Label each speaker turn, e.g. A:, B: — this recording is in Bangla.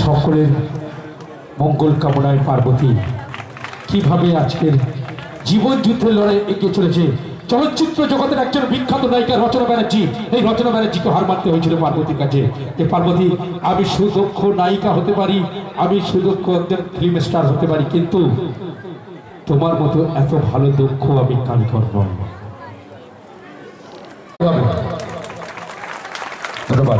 A: সকলের মঙ্গল কামনায় পার্বতী, কীভাবে আজকের জীবন যুদ্ধের লড়াই এগিয়ে চলেছে? চলচ্চিত্র জগতের একজন বিখ্যাত নায়িকা রচনা ব্যানার্জি, এই রচনা ব্যানার্জিকে হার মানতে হয়েছিল পার্বতীর কাছে। যে পার্বতী, আমি সুদক্ষ নায়িকা হতে পারি, আমি সুদক্ষ একজন ফিল্ম স্টার হতে পারি, কিন্তু তোমার মতো এত ভালো দক্ষ আমি কারিগর নয় ধন্যবাদ